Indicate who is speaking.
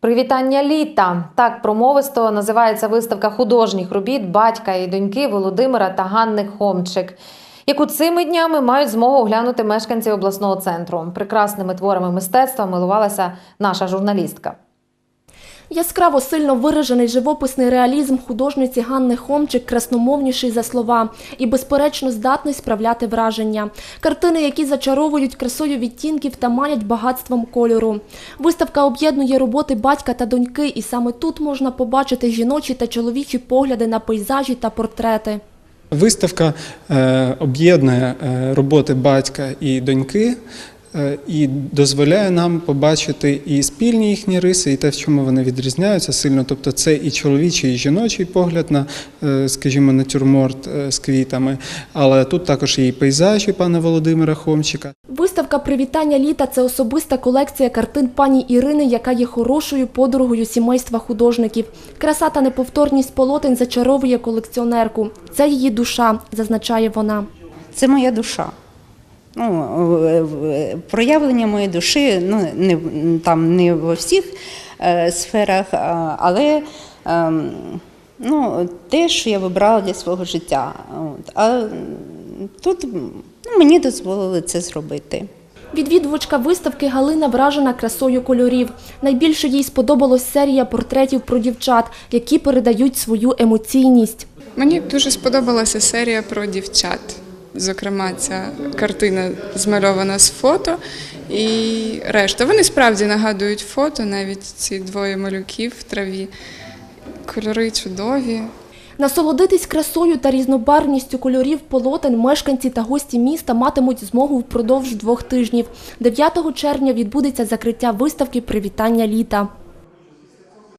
Speaker 1: Привітання літа. Так промовисто називається виставка художніх робіт батька і доньки Володимира та Ганни Хомчик, яку цими днями мають змогу оглянути мешканці обласного центру. Прекрасними творами мистецтва милувалася наша журналістка.
Speaker 2: Яскраво сильно виражений живописний реалізм художниці Ганни Хомчик красномовніший за слова і, безперечно, здатний справляти враження. Картини, які зачаровують красою відтінків та манять багатством кольору. Виставка об'єднує роботи батька та доньки, і саме тут можна побачити жіночі та чоловічі погляди на пейзажі та портрети.
Speaker 3: Виставка е, об'єднує е, роботи батька і доньки і дозволяє нам побачити і спільні їхні риси, і те, в чому вони відрізняються сильно. Тобто це і чоловічий, і жіночий погляд на, е, скажімо, натюрморт е, з квітами, але тут також є і пейзажі пана Володимира Хомчика.
Speaker 2: Виставка Привітання літа це особиста колекція картин пані Ірини, яка є хорошою подругою сімейства художників. Краса та неповторність полотен зачаровує колекціонерку. Це її душа, зазначає вона.
Speaker 4: Це моя душа. Ну, е, е, проявлення моєї душі ну, не, там не во всіх е, сферах, але е, ну, те, що я вибрала для свого життя. От. А тут ну, мені дозволили це зробити.
Speaker 2: Відвідувачка виставки Галина вражена красою кольорів. Найбільше їй сподобалась серія портретів про дівчат, які передають свою емоційність.
Speaker 5: Мені дуже сподобалася серія про дівчат. Зокрема, ця картина змальована з фото і решта. Вони справді нагадують фото, навіть ці двоє малюків в траві. Кольори чудові.
Speaker 2: Насолодитись красою та різнобарвністю кольорів полотен мешканці та гості міста матимуть змогу впродовж двох тижнів. 9 червня відбудеться закриття виставки Привітання літа.